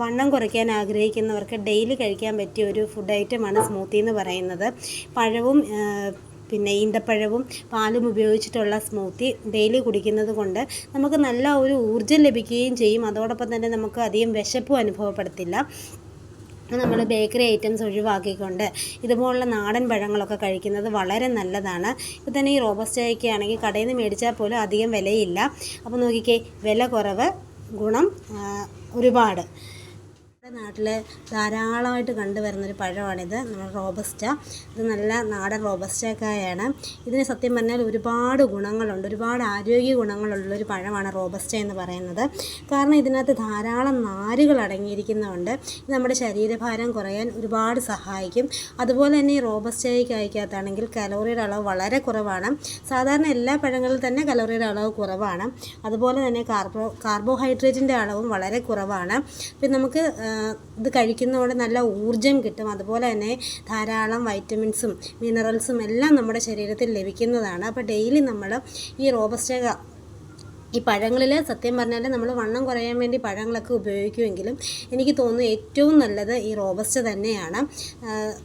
വണ്ണം കുറയ്ക്കാൻ ആഗ്രഹിക്കുന്നവർക്ക് ഡെയിലി കഴിക്കാൻ പറ്റിയ ഒരു ഫുഡ് ഐറ്റമാണ് സ്മൂത്തി എന്ന് പറയുന്നത്. പഴവും പിന്നെ ഈന്തപ്പഴവും പാലും ഉപയോഗിച്ചിട്ടുള്ള സ്മൂത്തി ഡെയിലി കുടിക്കുന്നത് കൊണ്ട് നമുക്ക് നല്ല ഒരു ഊർജം ലഭിക്കുകയും ചെയ്യും. അതോടൊപ്പം തന്നെ നമുക്ക് അധികം വിശപ്പും അനുഭവപ്പെടത്തില്ല. നമ്മൾ ബേക്കറി ഐറ്റംസ് ഒഴിവാക്കിക്കൊണ്ട് ഇതുപോലുള്ള നാടൻ പഴങ്ങളൊക്കെ കഴിക്കുന്നത് വളരെ നല്ലതാണ്. ഇപ്പോൾ തന്നെ ഈ റോബസ്റ്റയൊക്കെ ആണെങ്കിൽ കടയിൽ നിന്ന് മേടിച്ചാൽ പോലും അധികം വിലയില്ല. അപ്പോൾ നോക്കിക്കേ വില കുറവ് ഗുണം ഒരുപാട്. നമ്മുടെ നാട്ടിൽ ധാരാളമായിട്ട് കണ്ടുവരുന്നൊരു പഴമാണിത്. നമ്മുടെ റോബസ്റ്റ. ഇത് നല്ല നാടൻ റോബസ്റ്റക്കായാണ് ഇതിന് സത്യം പറഞ്ഞാൽ ഒരുപാട് ഗുണങ്ങളുണ്ട്. ഒരുപാട് ആരോഗ്യ ഗുണങ്ങളുള്ളൊരു പഴമാണ് റോബസ്റ്റ എന്ന് പറയുന്നത്. കാരണം ഇതിനകത്ത് ധാരാളം നാരുകൾ അടങ്ങിയിരിക്കുന്നതുകൊണ്ട് ഇത് നമ്മുടെ ശരീരഭാരം കുറയാൻ ഒരുപാട് സഹായിക്കും. അതുപോലെ തന്നെ ഈ റോബസ്റ്റയ്ക്ക് കഴിക്കാത്താണെങ്കിൽ കലോറിയുടെ അളവ് വളരെ കുറവാണ്. സാധാരണ എല്ലാ പഴങ്ങളിൽ തന്നെ കലോറിയുടെ അളവ് കുറവാണ്. അതുപോലെ തന്നെ കാർബോ കാർബോഹൈഡ്രേറ്റിന്റെ അളവും വളരെ കുറവാണ്. പിന്നെ നമുക്ക് ഇത് കഴിക്കുന്നതോടെ നല്ല ഊർജം കിട്ടും. അതുപോലെ തന്നെ ധാരാളം വൈറ്റമിൻസും മിനറൽസും എല്ലാം നമ്മുടെ ശരീരത്തിൽ ലഭിക്കുന്നതാണ്. അപ്പോൾ ഡെയിലി നമ്മൾ ഈ റോബസ്റ്റ ഈ പഴങ്ങളിൽ സത്യം പറഞ്ഞാൽ നമ്മൾ വണ്ണം കുറയാൻ വേണ്ടി പഴങ്ങളൊക്കെ ഉപയോഗിക്കുമെങ്കിലും എനിക്ക് തോന്നുന്നു ഏറ്റവും നല്ലത് ഈ റോബസ്റ്റ് തന്നെയാണ്.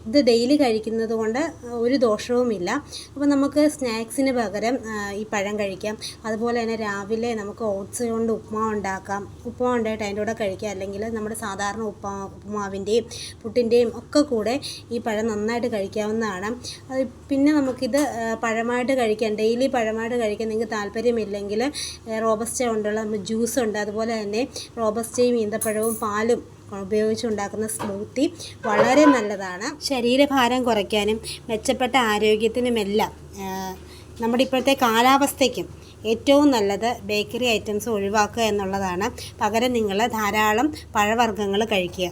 ഇത് ഡെയിലി കഴിക്കുന്നത് കൊണ്ട് ഒരു ദോഷവുമില്ല അപ്പോൾ നമുക്ക് സ്നാക്സിന് പകരം ഈ പഴം കഴിക്കാം. അതുപോലെ തന്നെ രാവിലെ നമുക്ക് ഓട്സ് കൊണ്ട് ഉപ്മാവ് ഉണ്ടാക്കാം. ഉപ്മാവ് ഉണ്ടായിട്ട് അതിന്റെ കൂടെ കഴിക്കാം. അല്ലെങ്കിൽ നമ്മുടെ സാധാരണ ഉപ്പാ ഉപ്മാവിന്റെയും പുട്ടിന്റെയും ഒക്കെ കൂടെ ഈ പഴം നന്നായിട്ട് കഴിക്കാവുന്നതാണ്. പിന്നെ നമുക്കിത് പഴമായിട്ട് കഴിക്കാം. ഡെയിലി പഴമായിട്ട് കഴിക്കാൻ നിങ്ങൾക്ക് താല്പര്യമില്ലെങ്കിൽ റോബസ്റ്റ കൊണ്ടുള്ള ജ്യൂസ് ഉണ്ട്. അതുപോലെ തന്നെ റോബസ്റ്റയും ഈന്തപ്പഴവും പാലും ഉപയോഗിച്ചുണ്ടാക്കുന്ന സ്മൂത്തി വളരെ നല്ലതാണ്. ശരീരഭാരം കുറയ്ക്കാനും മെച്ചപ്പെട്ട ആരോഗ്യത്തിനുമെല്ലാം നമ്മുടെ ഇപ്പോഴത്തെ കാലാവസ്ഥയ്ക്കും ഏറ്റവും നല്ലത് ബേക്കറി ഐറ്റംസ് ഒഴിവാക്കുക എന്നുള്ളതാണ്. പകരം നിങ്ങൾ ധാരാളം പഴവർഗങ്ങൾ കഴിക്കുക.